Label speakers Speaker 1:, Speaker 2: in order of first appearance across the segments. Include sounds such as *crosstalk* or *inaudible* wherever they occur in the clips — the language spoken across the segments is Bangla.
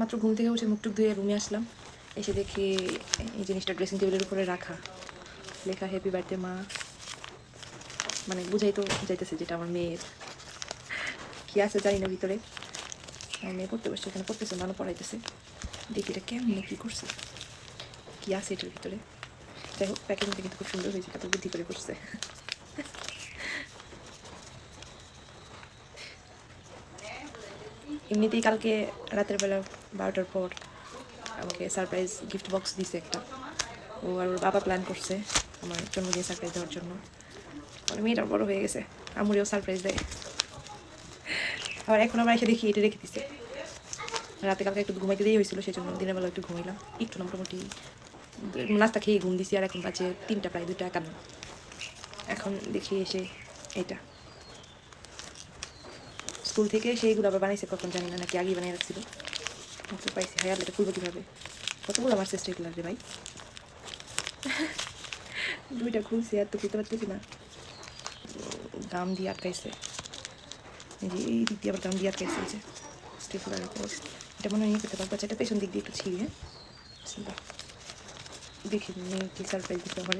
Speaker 1: মাত্র ঘুম থেকে উঠে মুখটুক ধুয়ে রুমে আসলাম। এসে দেখি এই জিনিসটা ড্রেসিং টেবিলের উপরে রাখা। লেখা হ্যাপি বার্থডে মা। মানে বুঝাই তো যাইতেছে যেটা আমার মেয়ের। কি আছে জানি না ভিতরে। আমার মেয়ে পড়তে বসছে, এখানে পড়তেছে, নানু পড়াইতেছে। দেখি এটা কেমন কি করছে। কি আছে এটার ভিতরে। যাই হোক প্যাকেজিংটা কিন্তু খুব সুন্দর হয়েছে কত বুদ্ধি করে করছে। এমনিতেই কালকে রাতের বেলা বারোটার পর আমাকে সারপ্রাইজ গিফট বক্স দিছে একটা। ও আর ওর বাবা প্ল্যান করছে আমার জন্মদিন সারপ্রাইজ দেওয়ার জন্য। মানে মেয়েটা বড় হয়ে গেছে আমুরেও সারপ্রাইজ দেয়। আবার এখন আবার এসে দেখি, এটা রেখে দিছে। রাতে কালকে একটু ঘুমাইতে দেরি হয়েছিল সেই জন্য দিনের বেলা একটু ঘুমাইলাম। একটু না মোটামুটি নাস্তা খেয়ে ঘুম দিছি, আর এখন বাজে তিনটা, প্রায় দুটা একান্ন। এখন দেখি এসে এটা। স্কুল থেকে সেইগুলো আবার বানাইছে, কখন জানি না, নাকি আগেই বানিয়ে রাখছিল। তো পাইছি হায়ার এটা খুলবো কীভাবে? কতগুলো আমার চেষ্টা এগুলো রে ভাই? *laughs* দুইটা খুলছি, আর তো খুলতে পারতেছি না। দাম দিয়ে আটকাইছে। এই যে, এই দিক দিয়ে আবার দাম দিয়ে আটকাইছে যে স্টেফুলার এটা মনে হয় করতে পারব আচ্ছা এটা পেছন দিক দিয়ে একটু ছিঁড়ে বিসমিল্লাহ। দেখি মেয়ে কি সারপ্রাইজ দিতে হবে।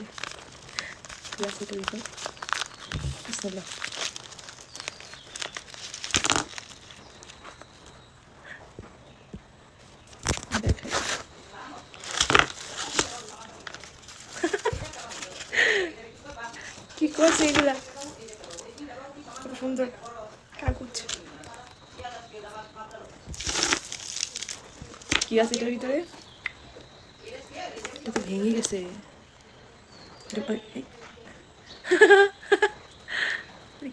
Speaker 1: কি আছে এটার ভিতর বিসমিল্লাহ। দেখাই কি করছে এগুলা খুব সুন্দর। কাগজ কি আছে এটার ভিতরে? এটা তো ভেঙে গেছে।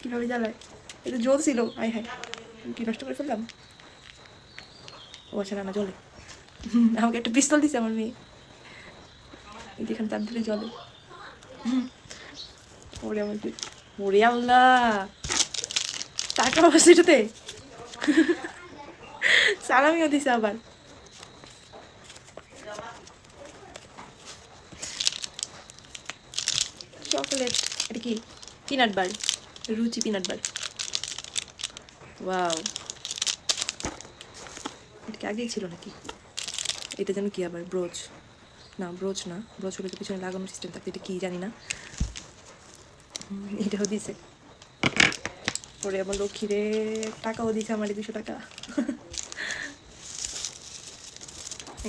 Speaker 1: কীভাবে জ্বালায়? এটা জল ছিল। আয় হায়। কি নষ্ট করে ফেললাম? ও আচ্ছা না জলে। আমাকে একটা পিস্তল দিছে আমার মেয়ে। এই যেখানে তার দিলে জলে। ওরে আমার ওরে আল্লাহ। টাকা আবার। চকলেট, এটা কি? রুচি ওয়াও। এটা কি আগেই ছিল নাকি? এটা যেন কি আবার, ব্রোচ। না ব্রোচ না, ব্রোচ হলে তো পিছনে লাগানোর সিস্টেম থাকতে, এটা কি জানি না। *laughs* এটাও দিছে। পরে আমার লক্ষ্মীরে টাকাও দিছে আমার দুশো টাকা। *laughs*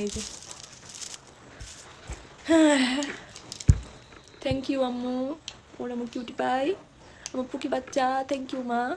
Speaker 1: এই যে। *sighs* থ্যাংক ইউ আম্মু। ওর আমার কিউটি পাই আমার পুকি বাচ্চা থ্যাংক ইউ মা।